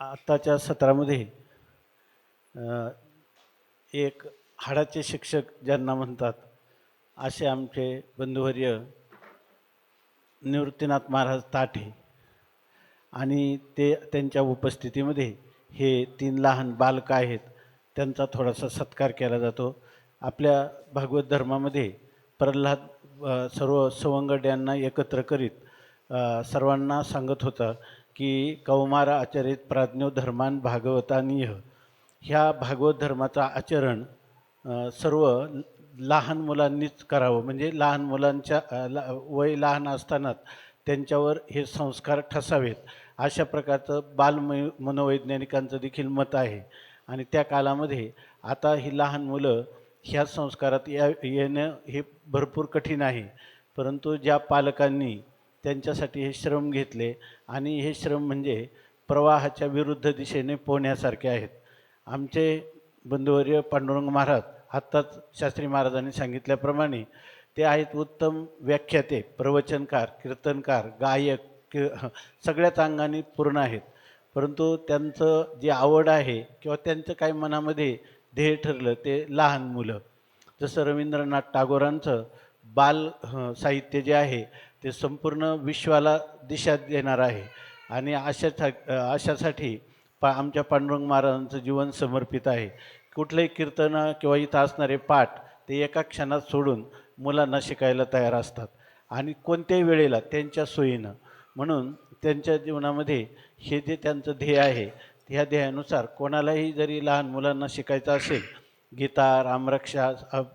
आत्ताच्या सत्रामध्ये एक हाडाचे शिक्षक ज्यांना म्हणतात असे आमचे बंधुवर्य निवृत्तीनाथ महाराज ताठे आणि ते त्यांच्या उपस्थितीमध्ये हे तीन लहान बालकं आहेत त्यांचा थोडासा सत्कार केला जातो. आपल्या भागवत धर्मामध्ये प्रल्हाद सर्व सर्व सवंगड्यांना एकत्र करीत सर्वांना सांगत होता की कौमार आचरित प्राज्ञो धर्मान भागवतानीय ह्या भागवत धर्माचा आचरण सर्व लहान मुलांनीच करावं. म्हणजे लहान मुलांच्या ला वय लहान असतानाच त्यांच्यावर हे संस्कार ठसावेत. अशा प्रकारचं बालमय मनोवैज्ञानिकांचं देखील मत आहे. आणि त्या कालामध्ये आता ही लहान मुलं ह्या संस्कारात या येणं हे भरपूर कठीण आहे. परंतु ज्या पालकांनी त्यांच्यासाठी हे श्रम घेतले आणि हे श्रम म्हणजे प्रवाहाच्या विरुद्ध दिशेने पोहण्यासारखे आहेत. आमचे बंधुवर्य पांडुरंग महाराज आत्ताच शास्त्री महाराजांनी सांगितल्याप्रमाणे ते आहेत उत्तम व्याख्याते प्रवचनकार कीर्तनकार गायक कि सगळ्याच अंगाने पूर्ण आहेत. परंतु त्यांचं जी आवड आहे किंवा त्यांचं काही मनामध्ये ध्येय ठरलं ते लहान मुलं. जसं रवींद्रनाथ टागोरांचं बाल हं, साहित्य जे आहे ते संपूर्ण विश्वाला दिशा देणार आहे. आणि अशा अशासाठी पा आमच्या पांडुरंग महाराजांचं जीवन समर्पित आहे. कुठलंही कीर्तनं किंवा इथं असणारे पाठ ते एका क्षणात सोडून मुलांना शिकायला तयार असतात. आणि कोणत्याही वेळेला त्यांच्या सोयीनं. म्हणून त्यांच्या जीवनामध्ये हे जे त्यांचं ध्येय आहे ह्या ध्येयानुसार कोणालाही जरी लहान मुलांना शिकायचं असेल गीता रामरक्षा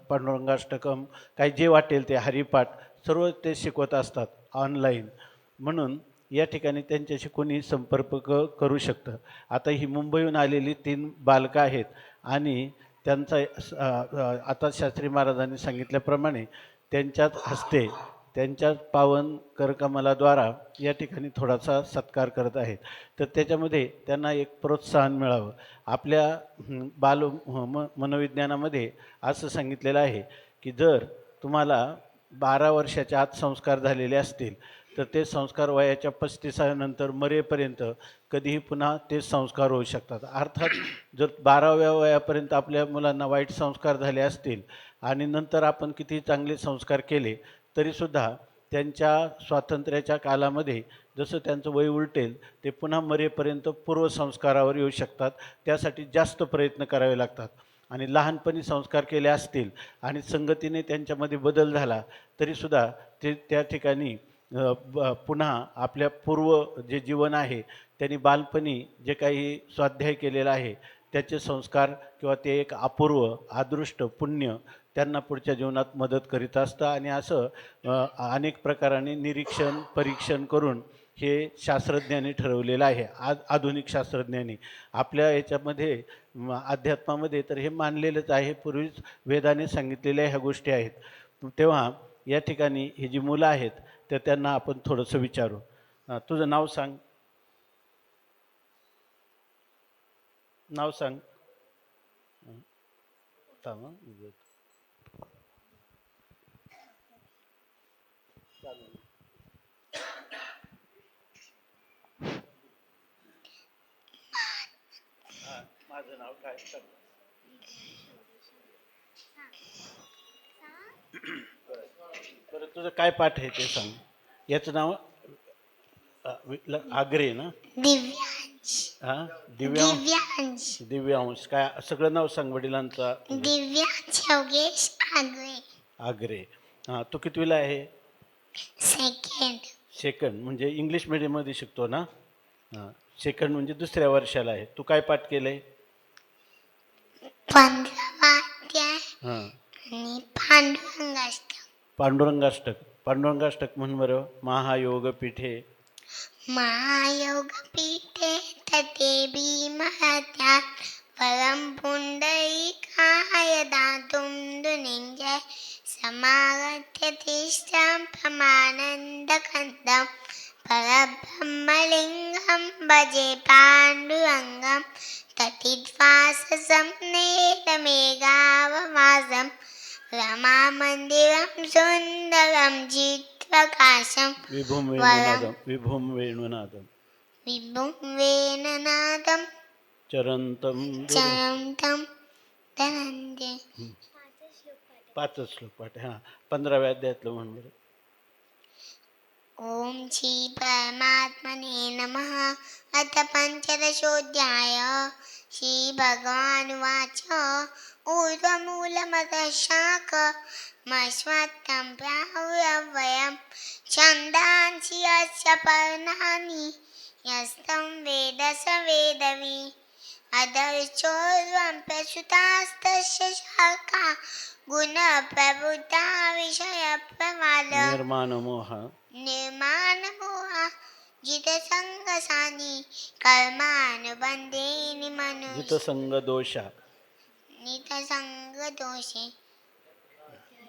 पांडुरंगाष्टकम काही जे वाटेल ते हरिपाठ सर्व ते शिकवत असतात ऑनलाईन म्हणून या ठिकाणी त्यांच्याशी कोणी संपर्क क करू शकतं. आता ही मुंबईहून आलेली तीन बालकं आहेत आणि त्यांचा आता शास्त्री महाराजांनी सांगितल्याप्रमाणे त्यांच्यात हस्ते त्यांच्याच पावन करकमलाद्वारा या ठिकाणी थोडासा सत्कार करत आहेत. तर त्याच्यामध्ये त्यांना एक प्रोत्साहन मिळावं. आपल्या बाल म मनोविज्ञानामध्ये असं सांगितलेलं आहे की जर तुम्हाला बारा वर्षाच्या आत संस्कार झालेले असतील तर ते संस्कार वयाच्या पस्तीसानंतर मरेपर्यंत कधीही पुन्हा ते संस्कार होऊ शकतात. अर्थात जर बाराव्या वयापर्यंत आपल्या मुलांना वाईट संस्कार झाले असतील आणि नंतर आपण किती चांगले संस्कार केले तरीसुद्धा त्यांच्या स्वातंत्र्याच्या कालामध्ये जसं त्यांचं वय उलटेल ते पुन्हा मरेपर्यंत पूर्वसंस्कारावर येऊ शकतात. त्यासाठी जास्त प्रयत्न करावे लागतात. आणि लहानपणी संस्कार केले असतील आणि संगतीने त्यांच्यामध्ये बदल झाला तरीसुद्धा ते त्या ठिकाणी पुन्हा आपल्या पूर्व जे जीवन आहे त्यांनी बालपणी जे काही स्वाध्याय केलेला आहे त्याचे संस्कार किंवा ते एक अपूर्व अदृष्ट पुण्य त्यांना पुढच्या जीवनात मदत करीत असतं. आणि असं अनेक प्रकाराने निरीक्षण परीक्षण करून हे शास्त्रज्ञांनी ठरवलेलं आहे. आज आधुनिक शास्त्रज्ञांनी. आपल्या याच्यामध्ये अध्यात्मामध्ये तर हे मानलेलंच आहे. पूर्वीच वेदाने सांगितलेल्या ह्या गोष्टी आहेत. तेव्हा या ठिकाणी ही जी मुलं आहेत तर त्यांना आपण थोडंसं विचारू. तुझं नाव सांग. नाव सांग. माझं नाव काय? बरं. बरं तुझं काय पाठ आहे ते सांग. याचं नाव आग्रे ना? दिव्यांश हा? दिव्यांश. दिव्यांश. दिव्यांश. काय सगळं नाव सांग वडिलांचा. दिव्यांश योगेश आग्रे. हां तू कितवीला आहे? सेकंड सेकंड म्हणजे इंग्लिश मिडियममध्ये शिकतो ना? हां. सेकंड म्हणजे दुसऱ्या वर्षाला आहे. तू काय पाठ केलं आहे पंधरावाद्याय हां. आणि पांडुरंगाष्टक. पांडुरंगाष्टक. पांडुरंगाष्टक म्हण बरं. महायोग पीठे മായോഗ പരബ്രഹ്മലിംഗം ഭജേ പാണ്ഡുരംഗം തട്ടിദ്വാസസം നേരമേകാവവാസം രമാമന്ദിരം സുന്ദരം ജിത്തു विभूम वरं. वेणुनादम विभूम वेणुनादम विभुं वेणनादं। चरंतम चरं तं धनञ्जय पाचच श्लोक पाठ हां पंधराव्या अध्यायातलं म्हण बरं. ॐ श्री परमात्मने नमः। अथ पञ्चदशोऽध्याय श्रीभगवानुवाच ऊर्ध्वमूलमतः शाकमश्वत्थं प्राहुरव्ययं छन्दांसि यस्य पर्णानि यस्तं वेद स वेदवि। अधश्चोर्वं प्रसुतास्तस्य शाखा गुणप्रवृत्ता विषयप्रवाद निर्माण मोह निर्माणमोहा जितसंगसानी कर्मानुबंधे निमनु जितसंग दोषा नितसंगदोषे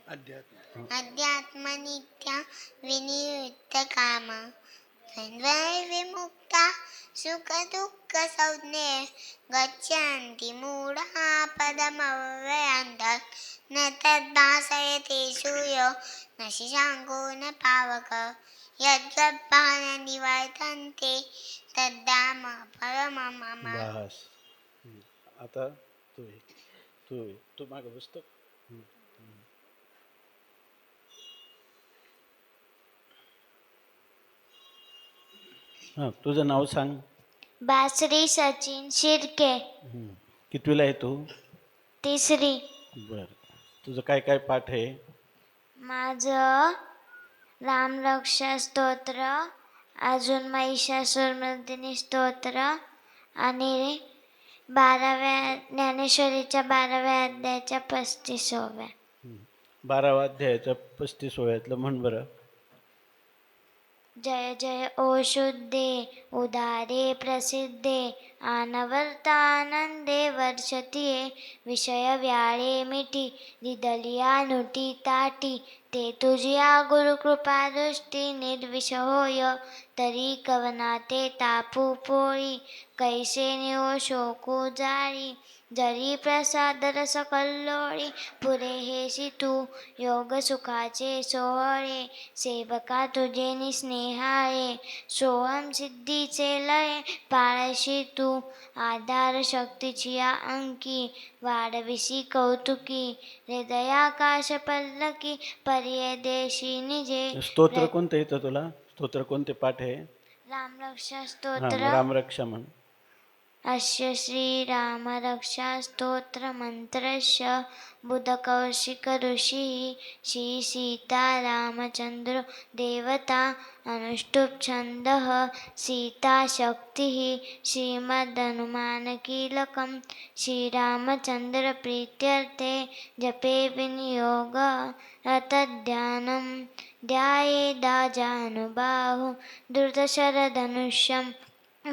अध्यात्म अध्यात्मनित्या विनिवृत्तकाम विमुक्ता सुखदुःखसंज्ञे गच्छन्ति मूढा पदमव्ययान्तात् न तद्भासयते सूर्यो न शशाङ्को न पावक यद्गर्भान् निवर्तन्ते तद्धाम परमं मम बस. आता तू. तू. तू मागं बसतो हां तुझं नाव सांग. बासरी सचिन शिर्के. हं. कितवीला आहे तू? तिसरी. बरं. तुझं काय काय पाठ आहे? माझं रामरक्षा स्तोत्र अजून महिषासुरमर्दिनी स्तोत्र आणि बाराव्या ज्ञानेश्वरीच्या बाराव्या अध्यायाच्या पस्तीसाव्या. बारावा अध्यायाचं पस्तीस वयातलं म्हण बरं. जय जय ओ शुद्धे उदारे प्रसिद्धे आनवर्तानन्दे वर्षतीये विषय व्याळे मिठी दिदलिया नुटी ताटी ते तुझिया गुरुकृपा दृष्टी निर्विष होय तरी कवनाते तापू पोळी कैसे निओ शोकू जाळी जरी प्रसाद रस कल्लोळी पुरे हेसी तू योग सुखाचे सोहळे सेवका तुझे निस्नेहाळे सोहम सिद्धीचे लय पाळशी तू आधार शक्तीची अंकी वाढविसी कौतुकी हृदयाकाश पल्लकी पर्ये देशी निजे. स्तोत्र कोणतं येतं तुला? स्तोत्र कोणते पाठ आहे? रामरक्षा हां स्तोत्र. रामरक्षा म्हण अस्य श्रीरामरक्षास्तोत्रमन्त्रस्य बुधकौशिकऋषिः श्रीसीतारामचन्द्रो देवता अनुष्टुप् छन्दः सीताशक्तिः श्रीमदनुमानकीलकं श्रीरामचन्द्रप्रीत्यर्थे जपे विनियोगः तद्ध्यानं ध्यायेदाजानुबाहु धृतशरधनुष्यं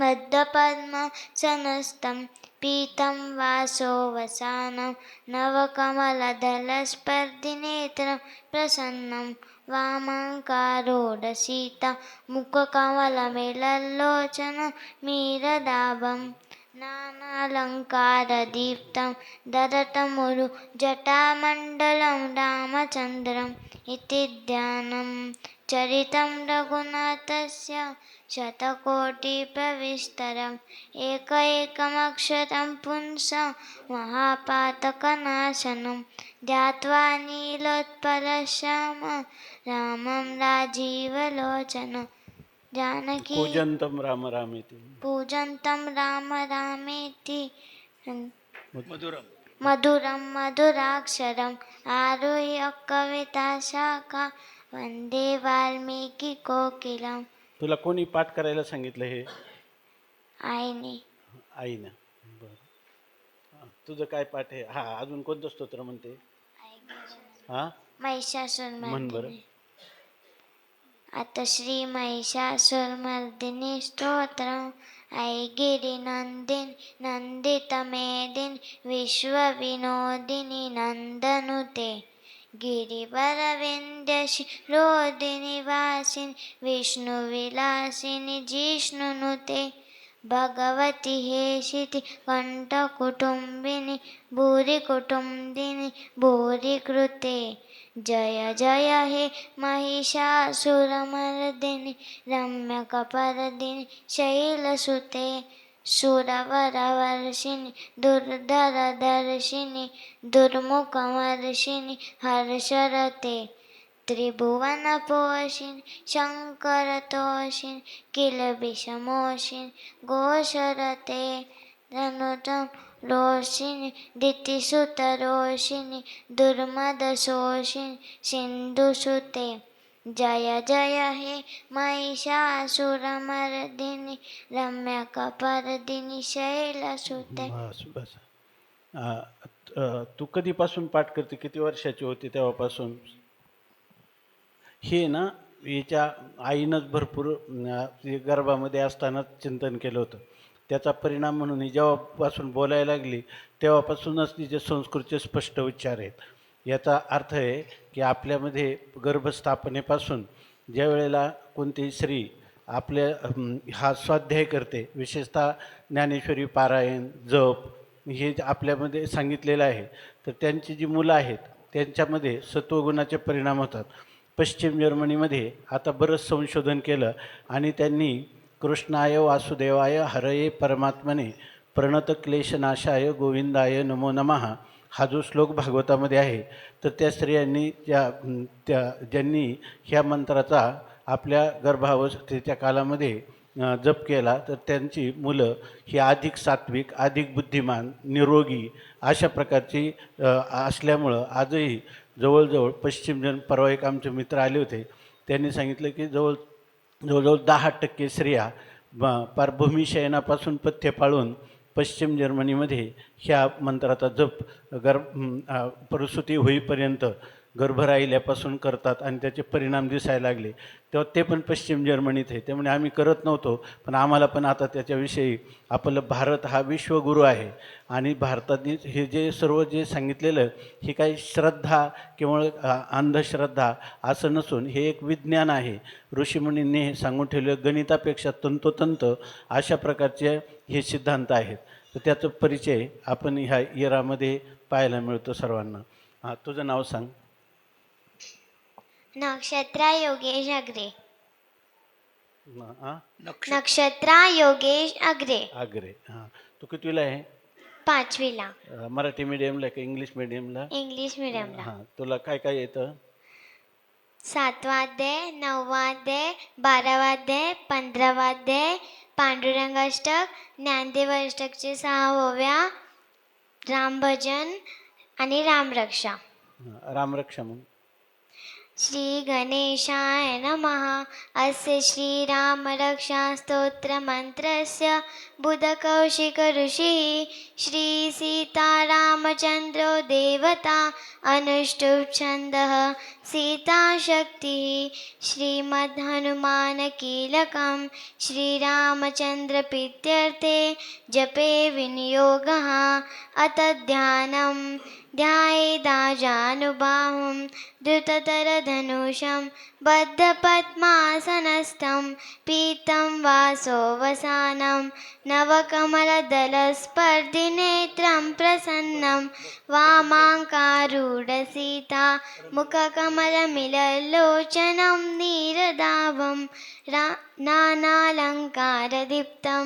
मद्दपद्मसनस्तं पीतं वासोवसानं नवकमलदलस्पर्धिनेत्रं प्रसन्नं वामङ्कारोडसीता मुखकमलमिलल्लोचनं मीरदाभं नानालङ्कारदीप्तं ददतमुरु जटामण्डलं रामचन्द्रम् इति ध्यानं चरितं रघुनाथस्य शतकोटिप्रविस्तरम्। एक एकमक्षरं पुंसं महापातकनाशनं ध्यात्वा नीलोत्पलश्याम रामं राजीवलोचनं। जानकी पूजंतम राम रामेती। पूजन्तं राम रामेति। मधुरम। मधुरं मधुराक्षरम्। आरुह्य कविताशाखा वन्दे वाल्मीकिकोकिलं तुला कोणी पाठ करायला सांगितलं हे? आईने. आईनं. बरं. तुझं काय पाठ आहे? हा अजून कोणतं स्तोत्र म्हणते? हा? म्हण बरं. आता श्री महिषासुरमर्दिनी स्तोत्रम् ऐगिरिनन्दिन् नन्दितमेदिन् विश्वविनोदिनि नन्दनुते गिरिवरविन्द्यशिरोदिनि वासिनि विष्णुविलासिनि जिष्णुनुते भगवती हे शिति कण्ठकुटुम्बिनि भूरिकुटुम्बिनि भूरिकृते। जय जय हे महिषासुरमर्दिनि रम्यकपरदिनि शैलसुते। सुरवरवर्षिणि दुर्धरदर्शिनि दुर्मुखमर्षिणि हर्षरते त्रिभुवनपोषिणि शङ्करतोषिणि किलबिषमोषिणि घोषरते धनुतं रोषिणि दितिसुतरोषिणि दुर्मदशोषिणि सिन्धुसुते। जय जय हे महिषासुरमर्दिनि रम्यकपर्दिनि शैलसुते। बस बस. आ, अ, तू कधीपासून पाठ करते? किती वर्षाची होती तेव्हापासून? हे ना हिच्या आईनंच भरपूर गर्भामध्ये असतानाच चिंतन केलं होतं. त्याचा परिणाम म्हणून ही जेव्हापासून बोलायला लागली तेव्हापासूनच तिचे संस्कृतचे स्पष्ट उच्चार आहेत. याचा अर्थ आहे की आपल्यामध्ये गर्भस्थापनेपासून ज्या वेळेला कोणती स्त्री आपल्या हा स्वाध्याय करते विशेषतः ज्ञानेश्वरी पारायण जप हे जे आपल्यामध्ये सांगितलेलं आहे तर त्यांची जी मुलं आहेत त्यांच्यामध्ये सत्वगुणाचे परिणाम होतात. पश्चिम जर्मनीमध्ये आता बरंच संशोधन केलं आणि त्यांनी कृष्णाय वासुदेवाय हरये परमात्मने प्रणत क्लेशनाशाय गोविंदाय नमो नमः हा जो श्लोक भागवतामध्ये आहे तर त्या स्त्रियांनी त्या त्या ज्यांनी ह्या मंत्राचा आपल्या गर्भावस्थेच्या कालामध्ये जप केला तर त्यांची मुलं ही अधिक सात्विक अधिक बुद्धिमान निरोगी अशा प्रकारची असल्यामुळं आजही जवळजवळ पश्चिमजन परवा एक आमचे मित्र आले होते त्यांनी सांगितलं की जवळ जवळजवळ दहा टक्के स्त्रिया ब- पार भूमिशयनापासून पथ्य पाळून पश्चिम जर्मनीमध्ये ह्या मंत्राचा जप गर्भ प्रसूती होईपर्यंत गर्भ राहिल्यापासून करतात आणि त्याचे परिणाम दिसायला लागले. तेव्हा ते पण पश्चिम जर्मनीत आहे. त्यामुळे आम्ही करत नव्हतो पण आम्हाला पण आता त्याच्याविषयी आपलं भारत हा विश्वगुरू आहे. आणि भारताने हे जे सर्व जे सांगितलेलं हे काही श्रद्धा किंवा अंधश्रद्धा असं नसून हे एक विज्ञान आहे. ऋषीमुनींनी हे सांगून ठेवलं गणितापेक्षा तंतोतंत अशा प्रकारचे हे सिद्धांत आहेत. तर त्याचा परिचय आपण ह्या इयरामध्ये पाहायला मिळतो सर्वांना. हां तुझं नाव सांग. नक्षत्रा योगेश अग्रे. नक्षत्रा योगेश अग्रे. आग्रे हां. तू कितवीला आहे? पाचवीला. अ, मराठी मीडियमला का इंग्लिश मीडियमला इंग्लिश मिडियमला हां तुला काय काय येतं? सातवाध्याय नववाध्याय बारावाध्याय पंधरावाध्याय पांडुरंगाष्टक ज्ञानदेव अष्टकचे सहा ओव्या रामभजन आणि रामरक्षा हां, रामरक्षा म्हणून. श्री गणेशाय नमः. अस्य श्रीरामरक्षास्तोत्रमन्त्रस्य बुधकौशिक ऋषिः श्रीसीतारामचन्द्रो देवता अनुष्टुप्छन्दः सीताशक्तिः श्रीमद्हनुमानकीलकं श्रीरामचन्द्रप्रीत्यर्थे जपे विनियोगः। अत ध्यानं ध्यायेदाजानुबाहुं द्रुततरधनुषं बद्धपद्मासनस्थं पीतं वासोऽवसानं नवकमलदलस्पर्धिनेत्रं प्रसन्नं वामाङ्कारूढसीता मुखकमलमिललोचनं नीरदाभं रा नानालङ्कारदीप्तं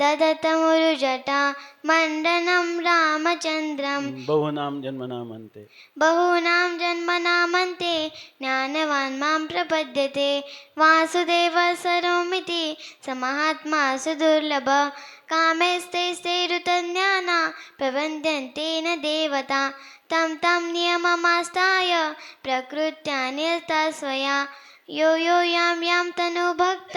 ददतमुरुजटा मण्डनं रामचन्द्रं बहुनाम जन्मनाम म्हणते बहूनां जन्मनामन्ते ज्ञानवान् मां प्रपद्यते। वासुदेव सर्वमिति स महात्मा सुदुर्लभ। कामेस्ते ऋतज्ञाना प्रबन्धन्ते न देवता। तं तं नियममास्ताय प्रकृत्या नियता स्वया। यो यो यां यां तनुभक्त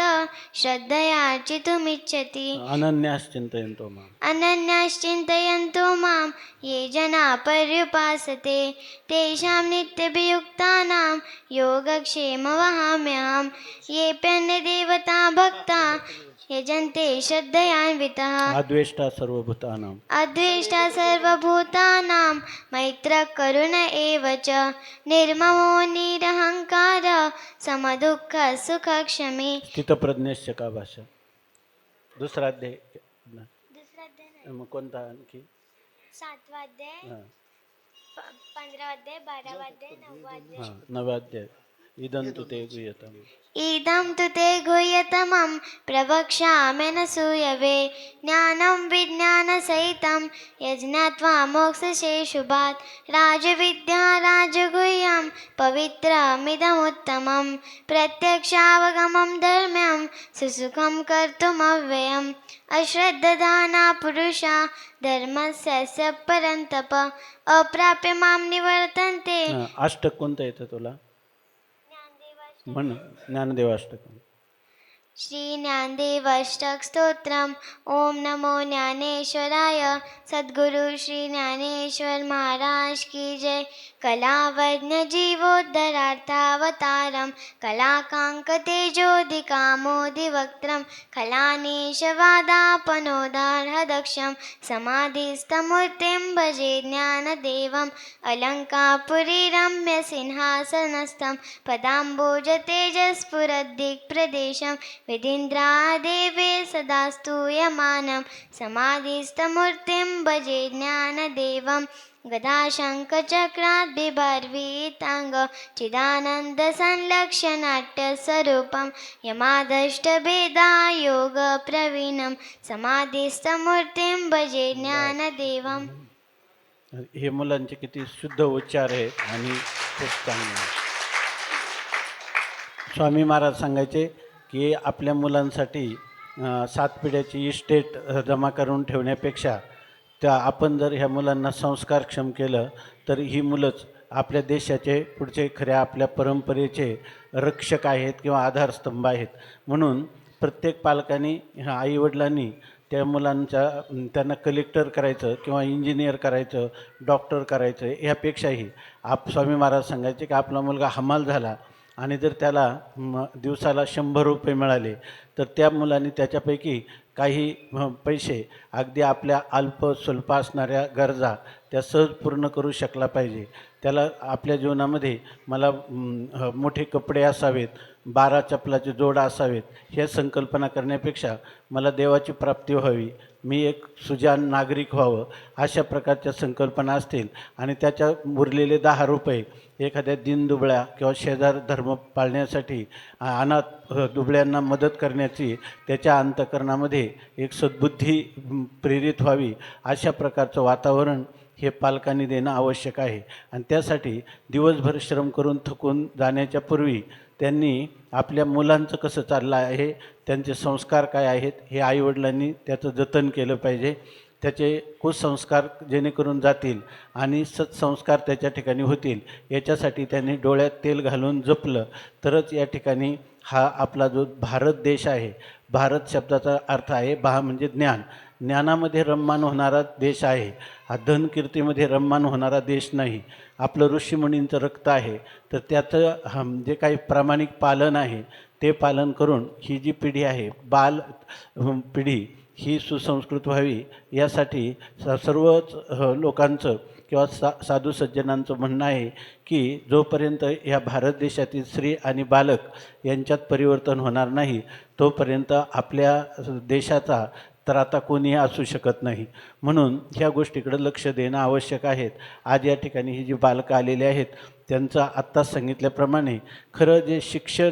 श्रद्धया चितुमिच्छति अनन्यास चिंतयंतो माम। अनन्याश्चिन्तयन्तो मां ये जना पर्युपासते। तेषां नित्यभियुक्तानां योगक्षेम वहाम्यहं येऽप्यन्यदेवता भक्ता यजन्ते श्रद्धयान्वितः। अद्वेष्टा सर्वभूतानाम अद्वेष्टा सर्वभूतानां मैत्रः करुण एव च। निर्ममो निरहङ्कार समदुःखः सुखक्षमी। स्थितप्रज्ञस्य का भाषा दुसरा अध्याय। न- दुसरा अध्याय नाही. मग कोणता आणखी? सातवा अध्याय हां. प- पंधरा अध्याय बारावा अध्याय नववा अध्याय. हां नवा अध्याय. इदं तु ते गुह्यतम् इदं तु ते गुह्यतमं प्रवक्ष्यामि न सूयवे ज्ञानं विज्ञानसहितं यज्ञात्वा मोक्षसे शुभात् राजविद्या राजगुह्यं पवित्रमिदमुत्तमं प्रत्यक्षावगमं धर्म्यं सुसुखं कर्तुमव्ययम्। अश्रद्धदाना पुरुषा धर्मस्य परन्तप अप्राप्य मां निवर्तन्ते। अष्टक कोणतं येतं तुला? म्हण ज्ञानदेवाष्टकम श्री ज्ञानदेवाष्टक स्तोत्रम ओम नमो ज्ञानेश्वराय। सद्गुरु श्री ज्ञानेश्वर महाराज की जय। कलावज्ञ जीवोद्धरार्थावतारं कलाकाङ्कतेजोदिकामोदिवक्त्रं खलानीशवादापनोदार्हदक्षं समाधिस्थमूर्तिं भजे ज्ञानदेवम्। अलङ्कापुरी रम्यसिंहासनस्थं पदाम्बोजतेजस्फुरद्दिक्प्रदेशं विधीन्द्रादेवे सदा स्तूयमानं समाधिस्थमूर्तिं भजे ज्ञानदेवं गदाशङ्खचक्रात् बिभर्वीताङ्ग चिदानन्दसंलक्ष्यनाट्यस्वरूपं यमादष्टभेदा समाधिस्थमूर्तिं भजे ज्ञानदेवम् हे मुलांचे किती शुद्ध उच्चार आहेत आणि खूप चांगले स्वामी महाराज सांगायचे की आपल्या मुलांसाठी सात पिढ्याची इस्टेट जमा करून ठेवण्यापेक्षा त्या आपण जर ह्या मुलांना संस्कारक्षम केलं तर ही मुलंच आपल्या देशाचे पुढचे खऱ्या आपल्या परंपरेचे रक्षक आहेत किंवा आधारस्तंभ आहेत. म्हणून प्रत्येक पालकांनी ह्या आईवडिलांनी त्या मुलांच्या त्यांना कलेक्टर करायचं किंवा इंजिनियर करायचं डॉक्टर करायचं ह्यापेक्षाही आप स्वामी महाराज सांगायचे की आपला मुलगा हमाल झाला आणि जर त्याला दिवसाला शंभर रुपये मिळाले तर त्या मुलांनी त्याच्यापैकी काही पैसे अगदी आपल्या अल्प स्वल्प असणाऱ्या गरजा त्या सहज पूर्ण करू शकला पाहिजे. त्याला आपल्या जीवनामध्ये मला मोठे कपडे असावेत बारा चपलाचे जोड असावेत ह्या संकल्पना करण्यापेक्षा मला देवाची प्राप्ती व्हावी. मी एक सुजान नागरिक व्हावं अशा प्रकारच्या संकल्पना असतील. आणि त्याच्या उरलेले दहा रुपये एखाद्या दिनदुबळ्या किंवा शेजार धर्म पाळण्यासाठी अनाथ दुबळ्यांना मदत करण्याची त्याच्या अंतकरणामध्ये एक सद्बुद्धी प्रेरित व्हावी अशा प्रकारचं वातावरण हे पालकांनी देणं आवश्यक आहे. आणि त्यासाठी दिवसभर श्रम करून थकून जाण्याच्या पूर्वी त्यांनी आपल्या मुलांचं कसं चाललं आहे त्यांचे संस्कार काय आहेत हे आईवडिलांनी त्याचं जतन केलं पाहिजे. त्याचे कुसंस्कार जेणेकरून जातील आणि सत्संस्कार त्याच्या ठिकाणी होतील. याच्यासाठी त्यांनी डोळ्यात तेल घालून जपलं. तरच या ठिकाणी हा आपला जो भारत देश आहे भारत शब्दाचा अर्थ आहे भा म्हणजे ज्ञान. ज्ञानामध्ये रममान होणारा देश आहे. हा धनकीर्तीमध्ये रममान होणारा देश नाही. आपलं ऋषीमुनींचं रक्त आहे. तर त्याचं हं, जे काही प्रामाणिक पालन आहे ते पालन करून ही जी पिढी आहे बाल पिढी ही सुसंस्कृत व्हावी यासाठी सर्वच लोकांचं किंवा सा साधू सज्जनांचं म्हणणं आहे की जोपर्यंत ह्या भारत देशातील स्त्री आणि बालक यांच्यात परिवर्तन होणार नाही तोपर्यंत आपल्या देशाचा तर आता कोणीही असू शकत नाही. म्हणून ह्या गोष्टीकडे लक्ष देणं आवश्यक आहेत. आज या ठिकाणी ही जी बालकं आलेली आहेत त्यांचं आत्ताच सांगितल्याप्रमाणे खरं जे शिक्षक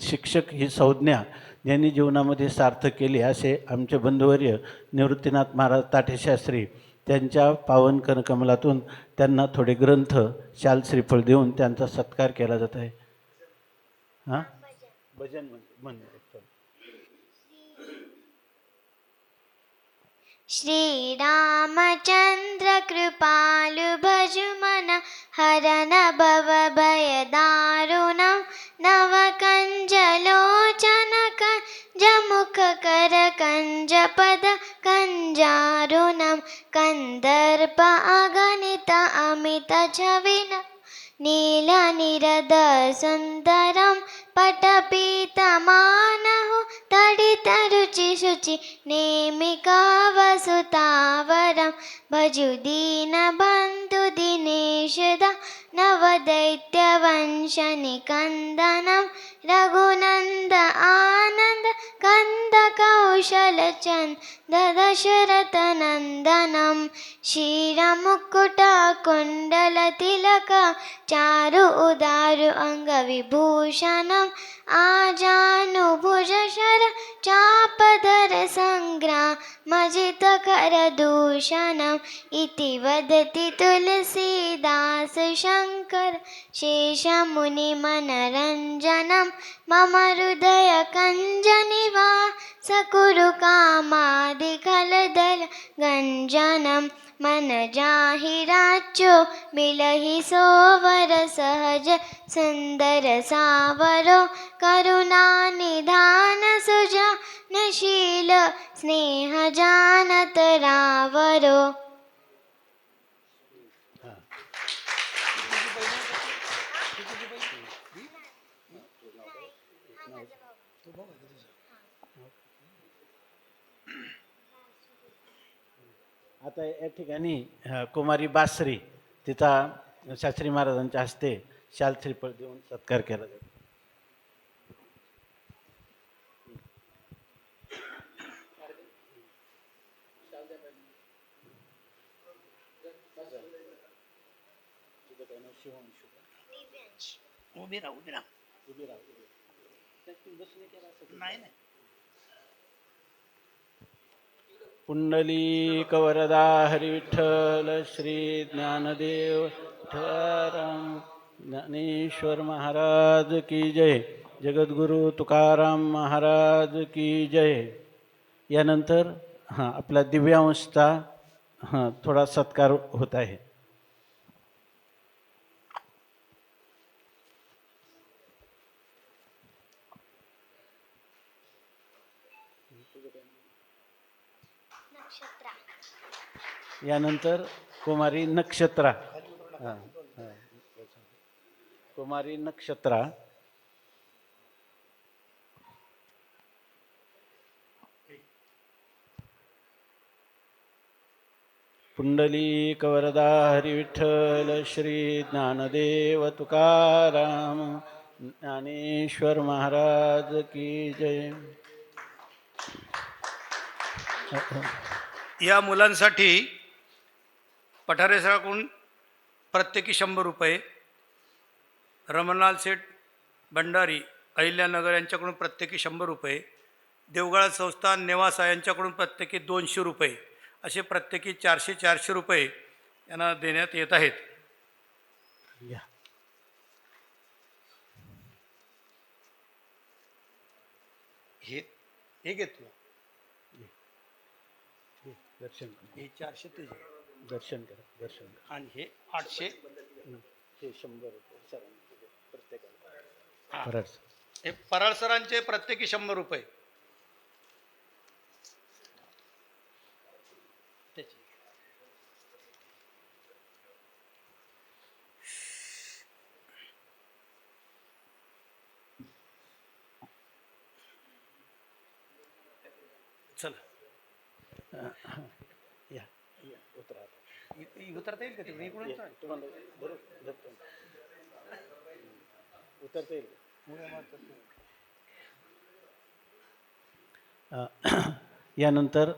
शिक्षक ही संज्ञा ज्यांनी जीवनामध्ये सार्थक केली असे आमचे बंधुवर्य निवृत्तीनाथ महाराज ताठेशास्त्री त्यांच्या पावन कनकमलातून त्यांना थोडे ग्रंथ शाल श्रीफळ देऊन त्यांचा सत्कार केला जात आहे. हां? भजन. म्हण श्रीरामचन्द्रकृपालुभजुमन हरन हरण भवभयदारुणं नवकञ्जलोचनकजमुखकरकञ्जपद कञ्जारुणं कन्दर्प अगणित अमित च विना नीलनिरद శుచి నేమికావసుతావరం భజు దీనబంధు దినేషద నవదైత్యవంశని కందనం రఘునంద ఆనంద కంద కౌశలచంద దశరథనందనం క్షీరముక్కుట కొండల తిలక చారు ఉదారు అంగ విభూషణం ఆజాను భుజ శర चापदरसङ्ग्रामजितकरदूषणम् इति वदति तुलसीदासशङ्कर शेषमुनिमनरञ्जनं मम हृदयकञ्जनी वा सकुरुकामादिखलदल गञ्जनम् मन जाहि राच्यो मिलहि सोवर सहज सुन्दर सावरो करुणा निधान नशील स्नेह जानत रावरो. आता या ठिकाणी कुमारी बासरी तिचा शास्त्री महाराजांच्या हस्ते शाल श्रीफळ देऊन सत्कार केला जातो. उभी राहा उभी राहा. नाही नाही. पुंडलिक वरदा हरिविठ्ठल श्री ज्ञानदेव ठराम ज्ञानेश्वर महाराज की जय. जगद्गुरु तुकाराम महाराज की जय. यानंतर हां आपला दिव्यांशचा हां थोडा सत्कार होत आहे. यानंतर कुमारी नक्षत्रा. हां हां. कुमारी नक्षत्रा. पुंडलिक वरदा हरिविठ्ठल श्री ज्ञानदेव तुकाराम ज्ञानेश्वर महाराज की जय. या मुलांसाठी पठारे सराकडून प्रत्येकी शंभर रुपये रमणलाल सेठ भंडारी अहिल्यानगर यांच्याकडून प्रत्येकी शंभर रुपये देवगाळ संस्थान नेवासा यांच्याकडून प्रत्येकी दोनशे रुपये असे प्रत्येकी चारशे चारशे रुपये यांना देण्यात येत आहेत. या. हे हे घेत तुला. दर्शन करा. हे चारशे तुझे. दर्शन करा दर्शन करा. आणि हे आठशे हे शंभर रुपये सरांचे प्रत्येकाला. हा. परत हे पराळ सरांचे प्रत्येकी शंभर रुपये. यानंतर